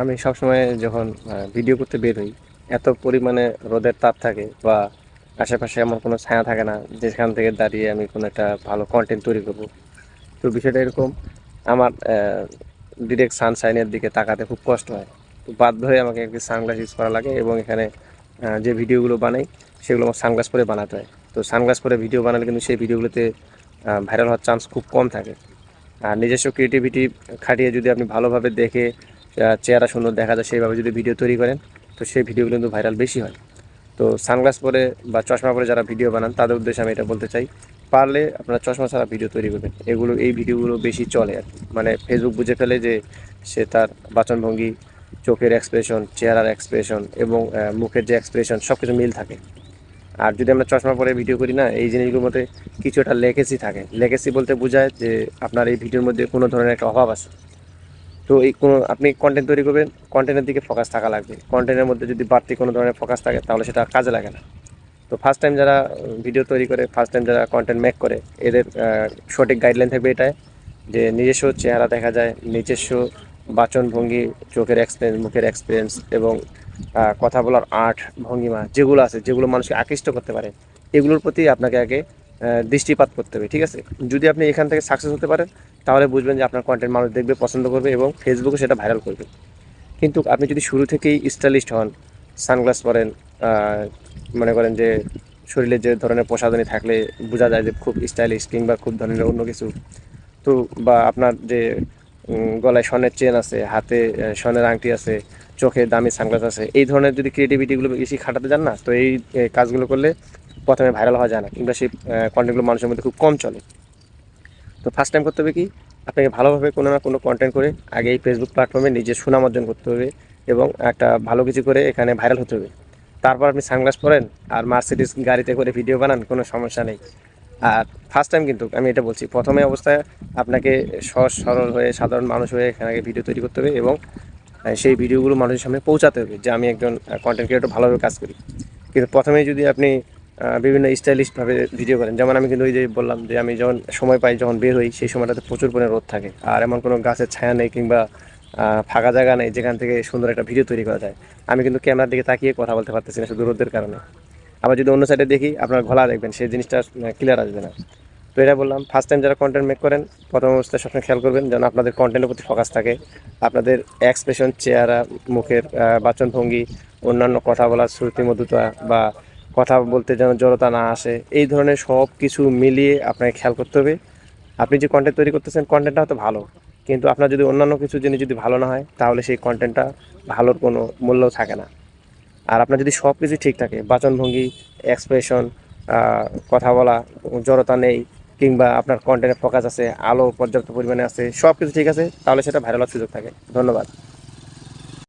আমি সবসময় যখন ভিডিও করতে বের হই, এত পরিমাণে রোদের তাপ থাকে বা আশেপাশে আমার কোনো ছায়া থাকে না, যেখান থেকে দাঁড়িয়ে আমি কোনো একটা ভালো কন্টেন্ট তৈরি করব। তো বিষয়টা এরকম, আমার ডিরেক্ট সানশাইনের দিকে তাকাতে খুব কষ্ট হয়। তো বাধ্য হয়ে আমাকে একটি সানগ্লাস ইউজ করা লাগে এবং এখানে যে ভিডিওগুলো বানাই, সেগুলো আমার সানগ্লাস পরে বানাতে হয়। তো সানগ্লাস পরে ভিডিও বানালে কিন্তু সেই ভিডিওগুলোতে ভাইরাল হওয়ার চান্স খুব কম থাকে। আর নিজস্ব ক্রিয়েটিভিটি খাটিয়ে যদি আপনি ভালোভাবে দেখে চেহারা সুন্দর দেখা যায়, সেইভাবে যদি ভিডিও তৈরি করেন, তো সেই ভিডিওগুলো কিন্তু ভাইরাল বেশি হয়। তো সানগ্লাস পরে বা চশমা পরে যারা ভিডিও বানান, তাদের উদ্দেশ্যে আমি এটা বলতে চাই, পারলে আপনারা চশমা ছাড়া ভিডিও তৈরি করবেন। এগুলো, এই ভিডিওগুলো বেশি চলে আর মানে ফেসবুক বুঝে ফেলে যে সে তার বাচনভঙ্গি, চোখের এক্সপ্রেশন চেহারার এক্সপ্রেশন এবং মুখের যে এক্সপ্রেশন সব কিছু মিল থাকে। আর যদি আমরা চশমা পরে ভিডিও করি না, এই জিনিসগুলোর মধ্যে কিছু একটা লেগেসি থাকে। লেগেসি বলতে বোঝায় যে আপনার এই ভিডিওর মধ্যে কোনো ধরনের একটা অভাব আছে। তো এই কোনো, আপনি কন্টেন্ট তৈরি করবেন কন্টেন্টের দিকে ফোকাস থাকা লাগবে। কন্টেন্টের মধ্যে যদি বাড়তি কোনো ধরনের ফোকাস থাকে, তাহলে সেটা কাজে লাগে না। তো ফার্স্ট টাইম যারা ভিডিও তৈরি করে ফার্স্ট টাইম যারা কন্টেন্ট মেক করে, এদের সঠিক গাইডলাইন থাকবে এটাই। যে নিজস্ব চেহারা দেখা যায়, নিজস্ব বাচনভঙ্গি, চোখের এক্সপিরিয়েন্স মুখের এক্সপিরিয়েন্স এবং কথা বলার আর্ট ভঙ্গিমা যেগুলো আছে, যেগুলো মানুষকে আকৃষ্ট করতে পারে, এগুলোর প্রতি আপনাকে আগে দৃষ্টিপাত করতে হবে, ঠিক আছে? যদি আপনি এখান থেকে সাকসেস হতে পারেন, তাহলে বুঝবেন যে আপনার কন্টেন্ট মানুষ দেখবে, পছন্দ করবে এবং ফেসবুকে সেটা ভাইরাল করবে। কিন্তু আপনি যদি শুরু থেকেই স্টাইলিস্ট হন সানগ্লাস পরেন মনে করেন যে শরীরে যে ধরনের প্রসাধনী থাকলে বোঝা যায় যে খুব স্টাইলিশ কিংবা খুব ধরনের অন্য কিছু। তো বা আপনার যে গলায় স্বর্ণের চেন আছে, হাতে স্বর্ণের আংটি আছে, চোখে দামি সানগ্লাস আছে, এই ধরনের যদি ক্রিয়েটিভিটিগুলো বেশি খাটাতে যান না, তো এই কাজগুলো করলে প্রথমে ভাইরাল হওয়া যায় না, কিংবা সেই কন্টেন্টগুলো মানুষের মধ্যে খুব কম চলে। তো ফার্স্ট টাইম করতে হবে কি, আপনাকে ভালোভাবে কোনো না কোনো কন্টেন্ট করে আগে এই ফেসবুক প্ল্যাটফর্মে নিজের সুনাম অর্জন করতে হবে এবং একটা ভালো কিছু করে এখানে ভাইরাল হতে হবে। তারপর আপনি সানগ্লাস পরেন আর মার্সিডিস গাড়িতে করে ভিডিও বানান, কোনো সমস্যা নেই। আর ফার্স্ট টাইম কিন্তু, আমি এটা বলছি, প্রথমে অবস্থায় আপনাকে সহজ, সরল হয়ে, সাধারণ মানুষ হয়ে এখানে ভিডিও তৈরি করতে হবে এবং সেই ভিডিওগুলো মানুষের সামনে পৌঁছাতে হবে যে আমি একজন কন্টেন্ট ক্রিয়েটর ভালোভাবে কাজ করি। কিন্তু প্রথমেই যদি আপনি বিভিন্ন স্টাইলিশভাবে ভিডিও করেন। যেমন আমি কিন্তু ওই যে বললাম যে আমি যখন সময় পাই, যখন বের হই, সেই সময়টাতে প্রচুর পরিমাণে রোদ থাকে। আর এমন কোনো গাছের ছায়া নেই কিংবা ফাঁকা জায়গা নেই যেখান থেকে সুন্দর একটা ভিডিও তৈরি করা যায়। আমি কিন্তু ক্যামেরার দিকে তাকিয়ে কথা বলতে পারতেছি না, শুধু রোদের কারণে। আবার যদি অন্য সাইডে দেখি, আপনার ঘোলা দেখবেন, সেই জিনিসটা ক্লিয়ার আসবে না। তো এটা বললাম ফার্স্ট টাইম যারা কন্টেন্ট মেক করেন, প্রথম অবস্থায় সবসময় খেয়াল করবেন যেন আপনাদের কন্টেন্টের প্রতি ফোকাস থাকে। আপনাদের এক্সপ্রেশন চেহারা, মুখের বাচনভঙ্গি, অন্যান্য কথা বলার শ্রুতি মধুতা বা কথা বলতে যেন জড়তা না আসে, এই ধরনের সব কিছু মিলিয়ে আপনাকে খেয়াল করতে হবে। আপনি যে কন্টেন্ট তৈরি করতেছেন কন্টেন্টটা হয়তো ভালো, কিন্তু আপনার যদি অন্যান্য কিছু জিনিস যদি ভালো না হয়, তাহলে সেই কন্টেন্টটা ভালোর কোনো মূল্য থাকে না। আর আপনার যদি সব কিছু ঠিক থাকে, বাচনভঙ্গি এক্সপ্রেশন কথা বলা, জড়তা নেই, কিংবা আপনার কন্টেন্টে ফোকাস আছে, আলো পর্যাপ্ত পরিমাণে আছে, সব কিছু ঠিক আছে, তাহলে সেটা ভাইরাল সুযোগ থাকে। ধন্যবাদ।